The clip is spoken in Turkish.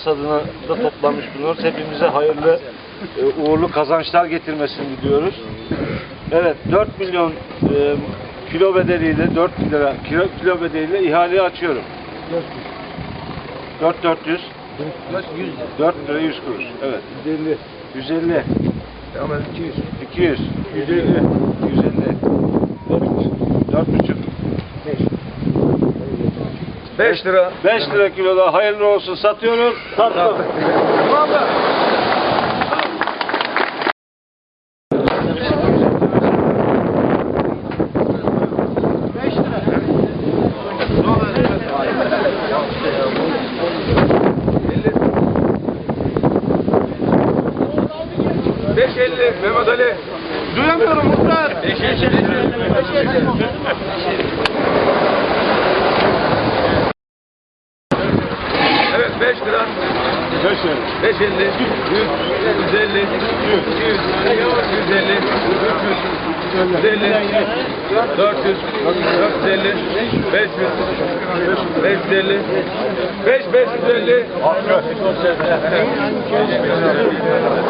hasadını da toplamış bulunuyoruz. Hepimize hayırlı, e, uğurlu kazançlar getirmesini diliyoruz. Evet, 4 milyon e, kilo bedeliyle, 4 lira kilo, kilo bedeliyle ihaleyi açıyorum. 4 400 4 lira 100 kuruş. Evet. 150. 150 Ama 200. 200 150 150 4 buçuk 5 lira. 5 lira kiloda hayırlı olsun satıyoruz. Sattım. Beş elli Mehmet Ali. Duyamıyorum muhtar. Beş Evet 5 lira. 5 lira. 5 elli. 100. 150. 200. 150. 300. 150. 400. 450. 500. 550. 5 550.